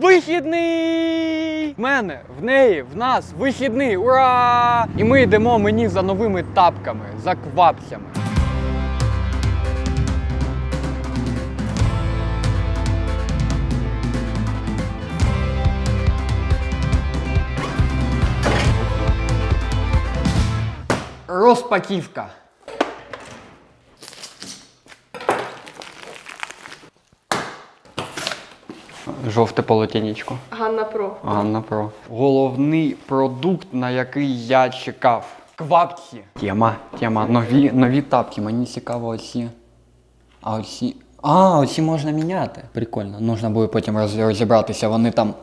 Вихідний! В мене, в неї, в нас вихідний! Ура! І ми йдемо мені за новими тапками, за квапцями. Розпаківка. Жовте полотенечко. Ганна Про. Ганна Про. Головний продукт, на який я чекав. Квапці. Тема, тема. Нові, нові тапки. Мені цікаво оці. А оці. А, оці можна міняти. Прикольно. Нужно буде потім роз- розібратися. Вони там.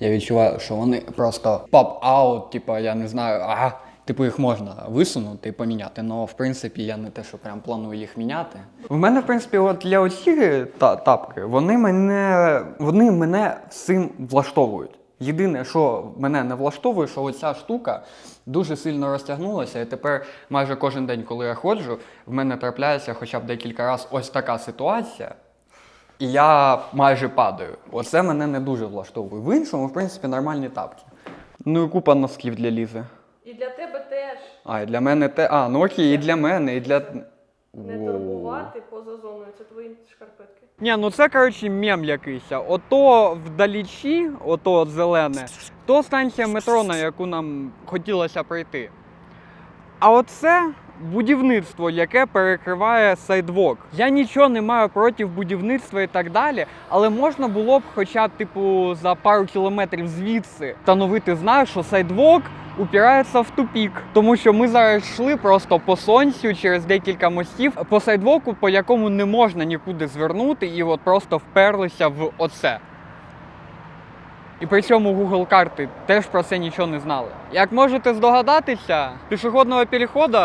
Я відчуваю, що вони просто поп-аут, типу, я не знаю. А, типу, їх можна висунути і поміняти. але в принципі я не те, що прям планую їх міняти. В мене, в принципі, от для оці та, тапки, вони мене, вони мене всім влаштовують. Єдине, що мене не влаштовує, що оця штука дуже сильно розтягнулася, і тепер майже кожен день, коли я ходжу, в мене трапляється хоча б декілька разів ось така ситуація, і я майже падаю. Оце мене не дуже влаштовує. В іншому, в принципі, нормальні тапки. Ну і купа носків для Лізи. І для тебе теж А, і для мене те. А, ну окей, і для мене, і для. не турбувати поза зоною. Це твої шкарпетки. Ні, ну це коротше мем якийсь. Ото вдалічі, ото от зелене, то станція метро, на яку нам хотілося прийти. А оце будівництво, яке перекриває сайдвок. Я нічого не маю проти будівництва і так далі, але можна було б, хоча б типу за пару кілометрів звідси встановити знак, що сайдвок упирається в тупік. Тому що ми зараз йшли просто по сонцю через декілька мостів по сайдвоку, по якому не можна нікуди звернути, і от просто вперлися в оце. І при цьому Google карти теж про це нічого не знали. Як можете здогадатися, пішохідного переходу,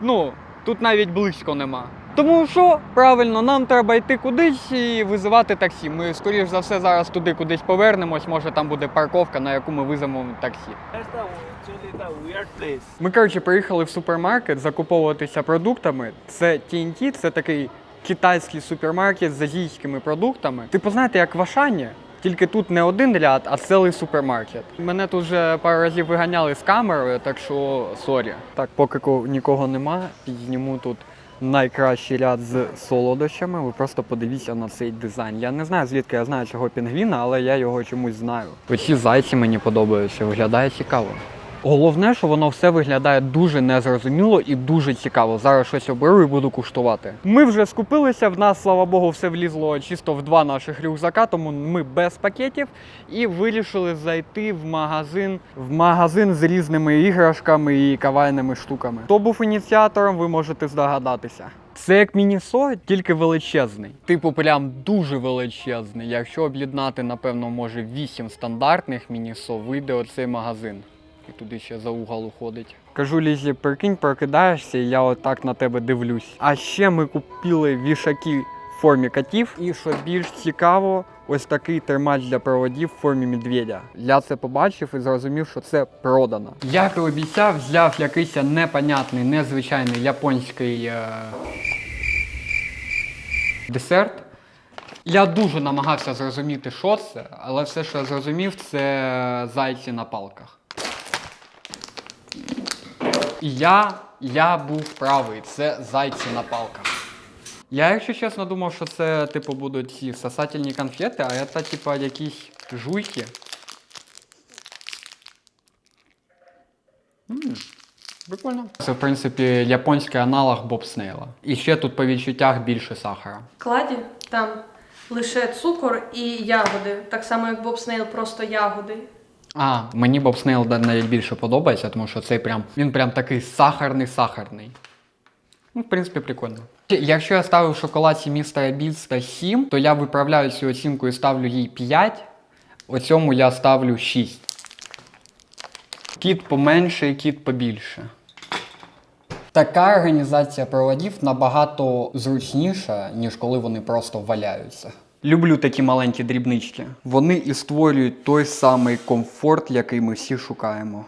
ну, тут навіть близько нема. Тому що правильно, нам треба йти кудись і визивати таксі. Ми, скоріш за все, зараз туди кудись повернемось. Може там буде парковка, на яку ми визовемо таксі. Ми, коротше, приїхали в супермаркет закуповуватися продуктами. Це TNT, це такий китайський супермаркет з азійськими продуктами. Типу, знаєте, як в Ашані, тільки тут не один ряд, а цілий супермаркет. Мене тут вже пару разів виганяли з камерою, так що сорі. Так, поки ко- нікого нема, підніму тут. Найкращий ряд з солодощами. Ви просто подивіться на цей дизайн. Я не знаю, звідки я знаю цього пінгвіна, але я його чомусь знаю. Оці зайці мені подобаються, виглядає цікаво. Головне, що воно все виглядає дуже незрозуміло і дуже цікаво. Зараз щось оберу і буду куштувати. Ми вже скупилися. В нас, слава Богу, все влізло чисто в два наших рюкзака, тому ми без пакетів і вирішили зайти в магазин в магазин з різними іграшками і кавайними штуками. Хто був ініціатором, ви можете здогадатися. Це як мінісо, тільки величезний. Типу, прям дуже величезний. Якщо об'єднати, напевно, може 8 стандартних мінісо, вийде оцей магазин. І туди ще за угол уходить. Кажу Лізі, прикинь, прокидаєшся, і я отак на тебе дивлюсь. А ще ми купили вішаки в формі котів. І що більш цікаво, ось такий тримач для проводів в формі медведя. Я це побачив і зрозумів, що це продано. Як і обіцяв, взяв якийсь непонятний, незвичайний японський е... десерт. Я дуже намагався зрозуміти, що це, але все, що я зрозумів, це зайці на палках. І я, я був правий, це зайці на палках. Я, якщо чесно, думав, що це, типу, будуть ці сосательні конфети, а це, типу, якісь жуйки. М, Прикольно. Це, в принципі, японський аналог бобснейла. І ще тут по відчуттях більше сахара. Кладі там лише цукор і ягоди. Так само, як Боб Снейл, просто ягоди. А, мені Боб Снейл навіть більше подобається, тому що цей прям він прям такий сахарний-сахарний. Ну, в принципі, прикольно. Якщо я ставив в шоколадці містера Біста 7, то я виправляю цю оцінку і ставлю їй 5. Оцьому я ставлю 6. Кіт поменше і кіт побільше. Така організація проводів набагато зручніша, ніж коли вони просто валяються. Люблю такі маленькі дрібнички. Вони і створюють той самий комфорт, який ми всі шукаємо.